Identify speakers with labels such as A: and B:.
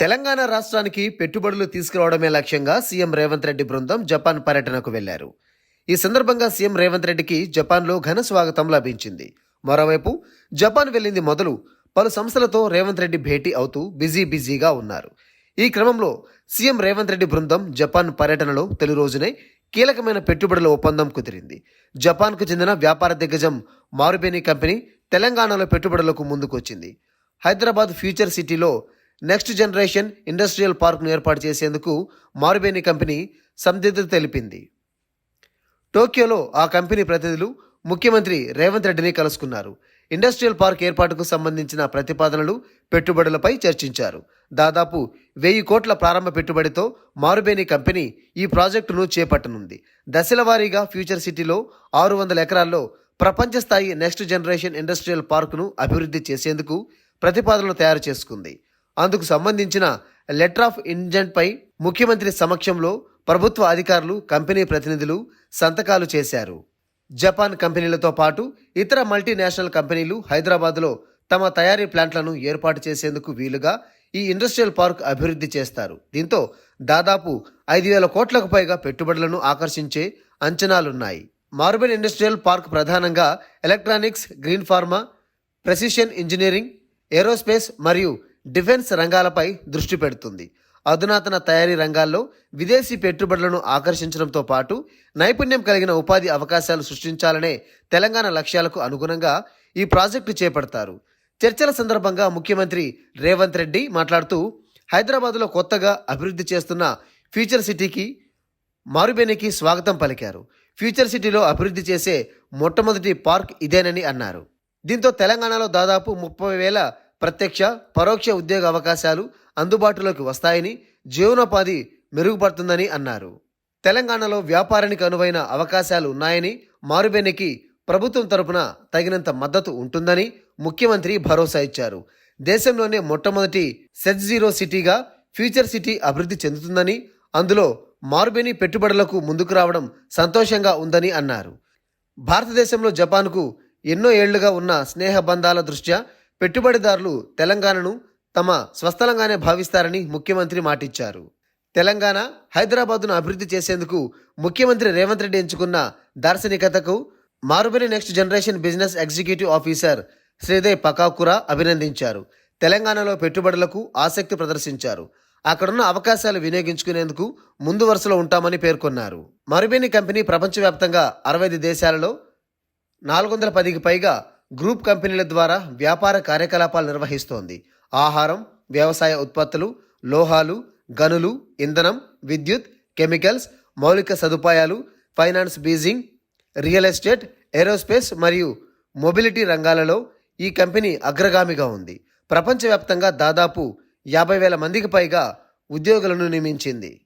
A: తెలంగాణ రాష్ట్రానికి పెట్టుబడులు తీసుకురావడమే లక్ష్యంగా సీఎం రేవంత్ రెడ్డి బృందం జపాన్ పర్యటనకు వెళ్ళారు. ఈ సందర్భంగా సీఎం రేవంత్ రెడ్డికి జపాన్లో ఘన స్వాగతం లభించింది. మరోవైపు జపాన్ వెళ్ళింది మొదలు పలు సంస్థలతో రేవంత్ రెడ్డి భేటీ అవుతూ బిజీ బిజీగా ఉన్నారు. ఈ క్రమంలో సీఎం రేవంత్ రెడ్డి బృందం జపాన్ పర్యటనలో తొలి రోజునే కీలకమైన పెట్టుబడుల ఒప్పందం కుదిరింది. జపాన్కు చెందిన వ్యాపార దిగ్గజం మారుబేని కంపెనీ తెలంగాణలో పెట్టుబడులకు ముందుకొచ్చింది. హైదరాబాద్ ఫ్యూచర్ సిటీలో నెక్స్ట్ జనరేషన్ ఇండస్ట్రియల్ పార్క్ను ఏర్పాటు చేసేందుకు మారుబేని కంపెనీ సందిగ్ధత తెలిపింది. టోక్యోలో ఆ కంపెనీ ప్రతినిధులు ముఖ్యమంత్రి రేవంత్ రెడ్డిని కలుసుకున్నారు. ఇండస్ట్రియల్ పార్క్ ఏర్పాటుకు సంబంధించిన ప్రతిపాదనలు పెట్టుబడులపై చర్చించారు. దాదాపు వెయ్యి కోట్ల ప్రారంభ పెట్టుబడితో మారుబేని కంపెనీ ఈ ప్రాజెక్టును చేపట్టనుంది. దశల వారీగా ఫ్యూచర్ సిటీలో ఆరు వందల ఎకరాల్లో ప్రపంచ స్థాయి నెక్స్ట్ జనరేషన్ ఇండస్ట్రియల్ పార్కును అభివృద్ధి చేసేందుకు ప్రతిపాదనలు తయారు చేసుకుంది. అందుకు సంబంధించిన లెటర్ ఆఫ్ ఇంజెంట్పై ముఖ్యమంత్రి సమక్షంలో ప్రభుత్వ అధికారులు కంపెనీ ప్రతినిధులు సంతకాలు చేశారు. జపాన్ కంపెనీలతో పాటు ఇతర మల్టీనేషనల్ కంపెనీలు హైదరాబాద్లో తమ తయారీ ప్లాంట్లను ఏర్పాటు చేసేందుకు వీలుగా ఈ ఇండస్ట్రియల్ పార్క్ అభివృద్ధి చేస్తారు. దీంతో దాదాపు ఐదు వేల కోట్లకు పైగా పెట్టుబడులను ఆకర్షించే అంచనాలున్నాయి. మార్బెల్ ఇండస్ట్రియల్ పార్క్ ప్రధానంగా electronics green pharma precision engineering aerospace మరియు డిఫెన్స్ రంగాలపై దృష్టి పెడుతుంది. అధునాతన తయారీ రంగాల్లో విదేశీ పెట్టుబడులను ఆకర్షించడంతో పాటు నైపుణ్యం కలిగిన ఉపాధి అవకాశాలు సృష్టించాలనే తెలంగాణ లక్ష్యాలకు అనుగుణంగా ఈ ప్రాజెక్టు చేపడతారు. చర్చల సందర్భంగా ముఖ్యమంత్రి రేవంత్ రెడ్డి మాట్లాడుతూ హైదరాబాద్లో కొత్తగా అభివృద్ధి చేస్తున్న ఫ్యూచర్ సిటీకి మారుబేనికి స్వాగతం పలికారు. ఫ్యూచర్ సిటీలో అభివృద్ధి చేసే మొట్టమొదటి పార్క్ ఇదేనని అన్నారు. దీంతో తెలంగాణలో దాదాపు ముప్పై వేల ప్రత్యక్ష పరోక్ష ఉద్యోగ అవకాశాలు అందుబాటులోకి వస్తాయని జీవనోపాధి మెరుగుపడుతుందని అన్నారు. తెలంగాణలో వ్యాపారానికి అనువైన అవకాశాలు ఉన్నాయని మారుబేనికి ప్రభుత్వం తరపున తగినంత మద్దతు ఉంటుందని ముఖ్యమంత్రి భరోసా ఇచ్చారు. దేశంలోనే మొట్టమొదటి సెట్ జీరో సిటీగా ఫ్యూచర్ సిటీ అభివృద్ధి చెందుతుందని అందులో మారుబేని పెట్టుబడులకు ముందుకు రావడం సంతోషంగా ఉందని అన్నారు. భారతదేశంలో జపాన్కు ఎన్నో ఏళ్ళుగా ఉన్న స్నేహ బంధాల దృష్ట్యా పెట్టుబడిదారులు తెలంగాణను తమ స్వస్థలంగానే భావిస్తారని ముఖ్యమంత్రి మాటిచ్చారు. తెలంగాణ హైదరాబాద్ను అభివృద్ధి చేసేందుకు ముఖ్యమంత్రి రేవంత్ రెడ్డి ఎంచుకున్న దార్శనికతకు Marubeni next generation business executive officer Sridev పకాకురా అభినందించారు. తెలంగాణలో పెట్టుబడులకు ఆసక్తి ప్రదర్శించారు. అక్కడున్న అవకాశాలు వినియోగించుకునేందుకు ముందు వరుసలో ఉంటామని పేర్కొన్నారు. మరుబేని కంపెనీ ప్రపంచవ్యాప్తంగా అరవై ఐదు దేశాలలో నాలుగు వందల పదికి పైగా గ్రూప్ కంపెనీల ద్వారా వ్యాపార కార్యకలాపాలు నిర్వహిస్తోంది. ఆహారం వ్యవసాయ ఉత్పత్తులు లోహాలు గనులు ఇంధనం విద్యుత్ కెమికల్స్ మౌలిక సదుపాయాలు finance Beijing real estate aerospace మరియు మొబిలిటీ రంగాలలో ఈ కంపెనీ అగ్రగామిగా ఉంది. ప్రపంచవ్యాప్తంగా దాదాపు యాభై వేల మందికి పైగా ఉద్యోగులను నియమించింది.